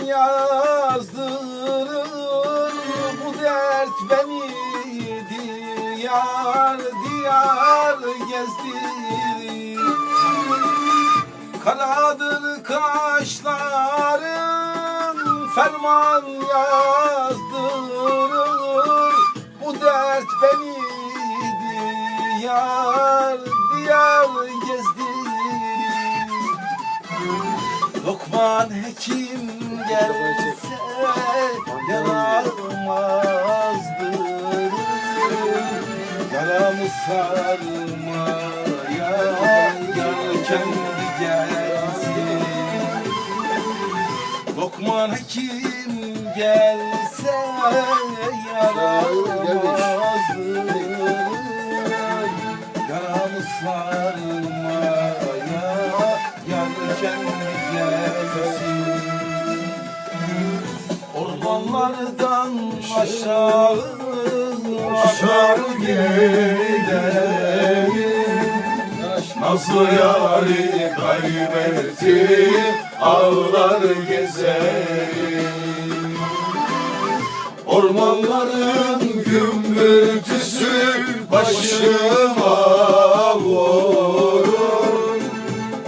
yazdırır Bu dert beni diyar diyar gezdirir. Karadır kaşların ferman yazdırır Bu dert beni diyar Lokman hekim gelse yaramazdır Yaramı sarmaya yar kendi gelsin. Lokman hekim gelse yaramazdır Yaramı sarmaya Ormanlardan aşağı aşağı gidelim Nasıl yari kaybetti ağlar gezerim Ormanların gümbürtüsü başıma vurur.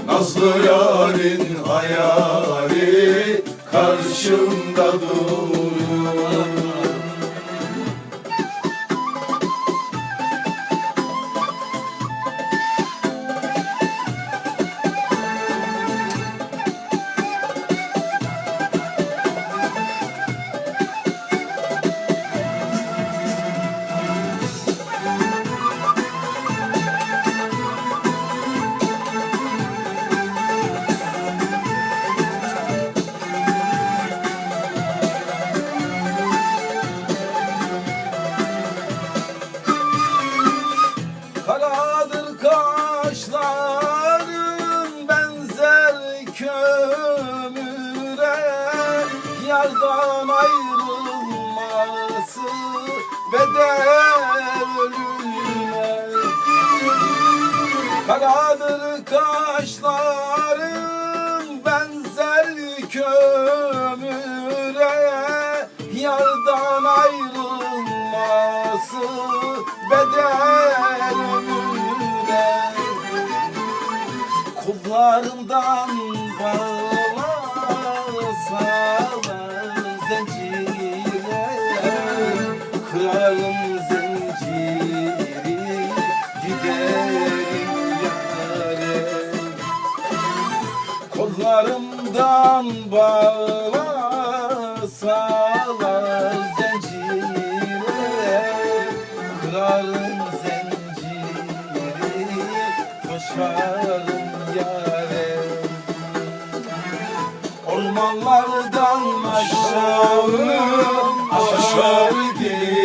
Nazlı yarın hayali karşımda durur bedel ölüme Karadır kaşların benzer kömüre Yardan ayrılması bedel ölüme Kullarımdan bağlasalar Kollarımdan bağlasalar zincire Kırarım zinciri koşarım yâre Ormanlardan aşağı aşağı giderim.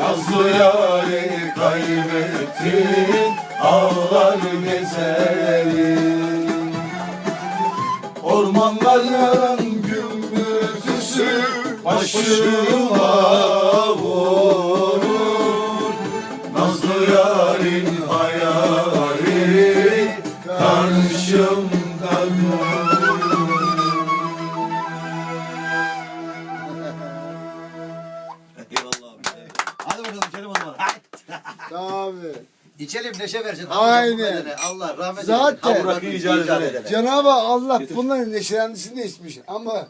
Nazlı yâri kaybettim ağlar gezerim Ormanların gümbürtüsü başıma vurur Nazlı yarın hayali karşımda durur Eyvallah abi. Hadi bakalım o zaman. Abi. İçelim neşe versin. Aynen. Allah rahmet Zaten- eylesin. Kabul hakkı icat edelim. Cenab-ı Allah bunların neşelenmesini de istemiş ama